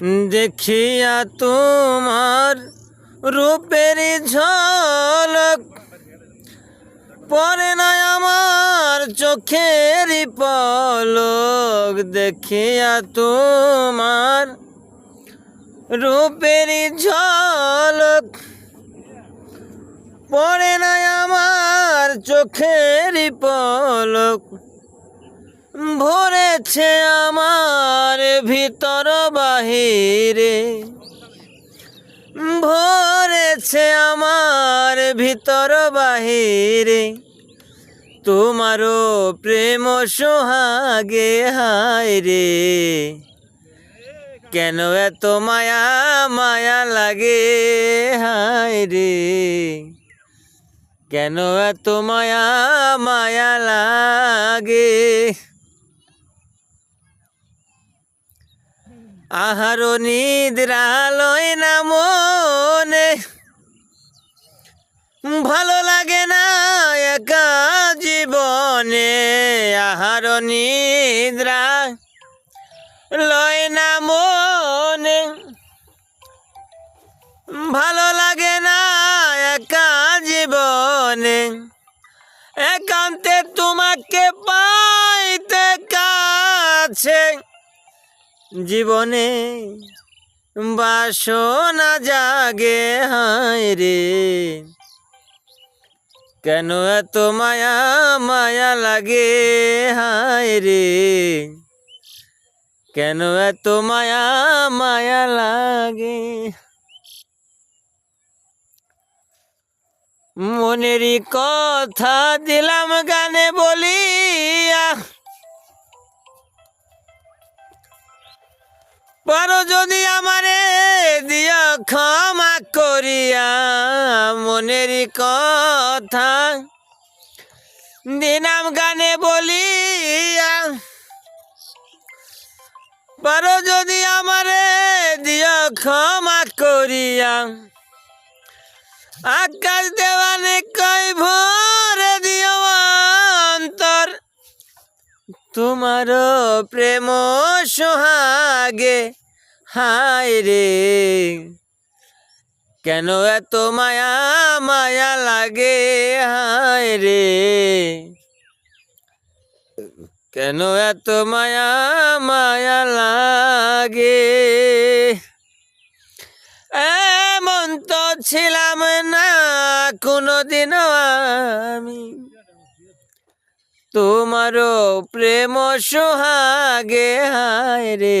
দেখিয়া তোমার রূপের ঝলক পরে না আমার চোখের পলক। দেখিয়া তোমার রূপের ঝলক পরে না আমার চোখের পলক। ভরেছে আমার ভিতর বাহিরে। ভরেছে আমার ভিতর বাহিরে। তোমারও প্রেম সোহাগে হায় রে। কেন এত মায়া মায়া লাগে হায় রে। কেন এত মায়া মায়া লাগে আহার নিদ্রা লয় না মনে। ভালো লাগে না একা জীবনে। আহার নিদ্রা লয় না মনে। ভালো লাগে না একা জীবনে। একান্তে তোমাকে পাইতে কাছে। জীবনে বাসনা জাগে, হায় রে। কেন এত মায়া মায়া লাগে, হায় রে। কেন এত মায়া মায়া লাগে। মনেরই কথা দিলাম গানে বলিয়া পারো যদি আমারে দিয়া ক্ষমা করিয়া মনেরই কথা দিনাম গানে বলিয়া, পারো যদি আমারে দিয়া ক্ষমা করিয়া, আকাশ দেওয়ানে কই ভরে দিও অন্তর তোমার প্রেম সোহাগে। হায় রে। কেন এত মায়া মায়া লাগে? হায় রে। কেন এত মায়া মায়া লাগে? এমন তো ছিলাম না কোনোদিনও আমি। তোমারও প্রেম সোহাগে, হায় রে।